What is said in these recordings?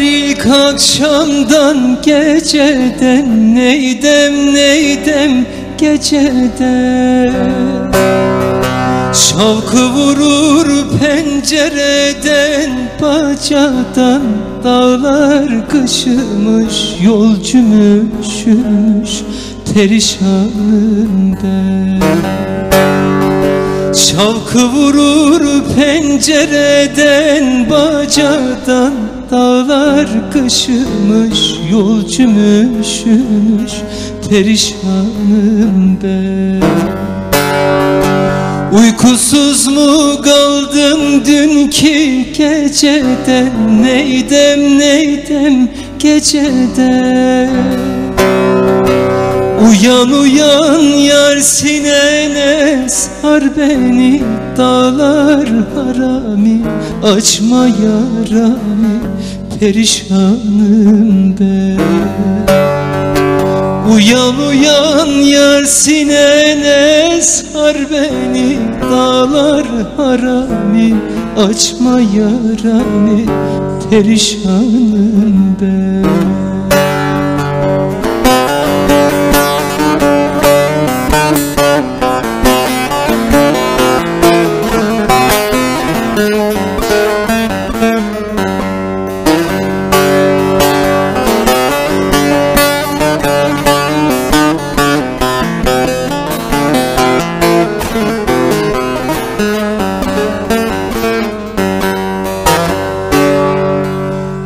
ilk akşamdan geceden Neydem neydem gecede Şavkı vurur pencereden Bacadan dağlar kışımış Yolcum üşümüş perişanım ben Şavkı vurur pencereden Bacadan dağlar kışımış Yolcum üşümüş perişanım ben. Uykusuz mu kaldım dünkü geceden? Neydem neydem gecede Uyan uyan yar sinene sar beni Dağlar harami açma yarami Perişanım ben Uyan uyan yar sinene sar beni Dağlar harami açma yarami Perişanım ben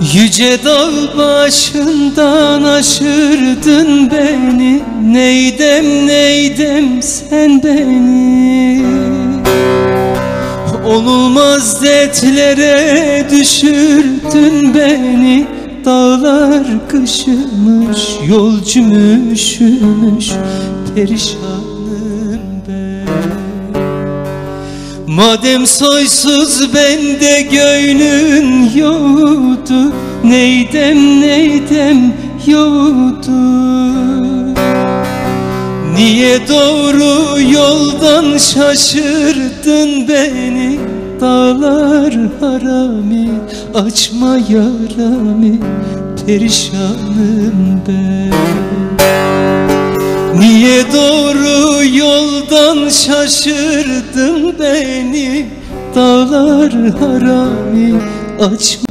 Yüce dağ başından aşırdın beni. Neydem neydem sen beni? Olmaz dertlere düşürdün beni. Dağlar kışımış, yolcum üşümüş Perişanım Madem soysuz bende gönlün yoktu Neydem neydem yoktu? Niye doğru yoldan şaşırdın beni? Dağlar harami açma yarami Perişanım ben Niye doğru yoldan şaşırdın beni? Dağlar harami açmanım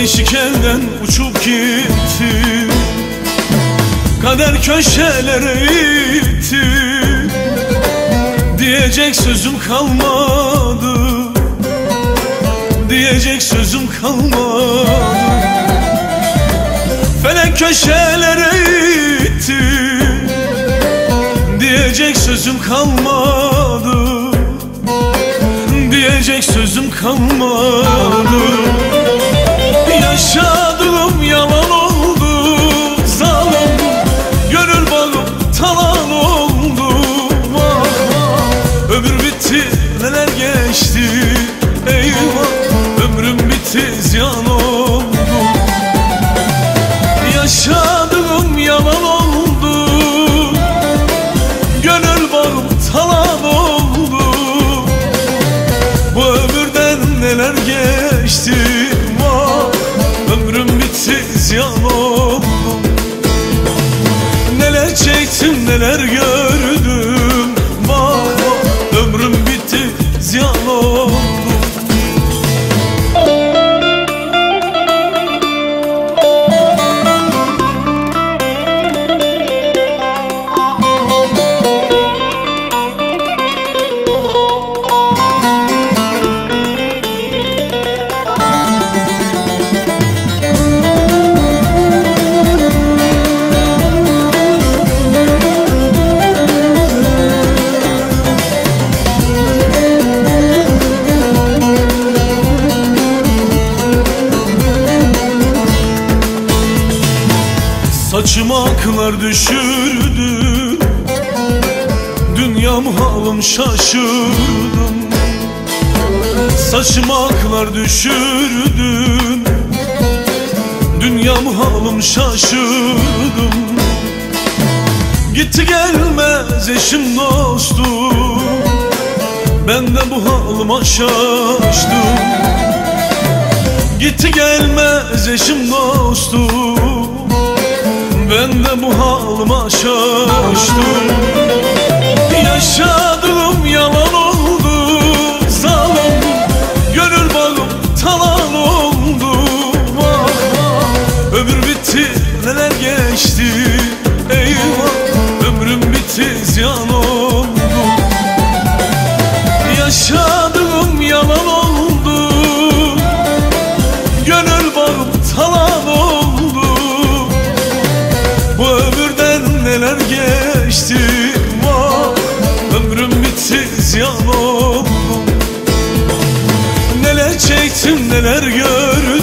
Gençlik elden uçup gitti Kader köşelere itti. Diyecek sözüm kalmadı. Diyecek sözüm kalmadı. Felek köşelere itti. Diyecek sözüm kalmadı. Diyecek sözüm kalmadı Yaşadığım yalan oldu Zalim gönül bağım talan oldu. Vah vah ömür bitti neler geçti neler gördüm. Vah ömrüm bitti ziyan oldu Saçıma aklar düşürdü. Dünyam halım şaşırdım Saçıma aklar düşürdün Dünyam halım şaşırdım Gitti gelmez eşim dostum Ben de bu halıma şaştım Gitti gelmez eşim dostum de bu halıma şaştım. Yaşadığım yalan oldu. Zalim Gönül bağım talan oldu. Vah. Ömür bitti neler geçti? Eyvah ömrüm bitti ziyan oldu. Yaşadığım yalan oldu. Gönül çektim neler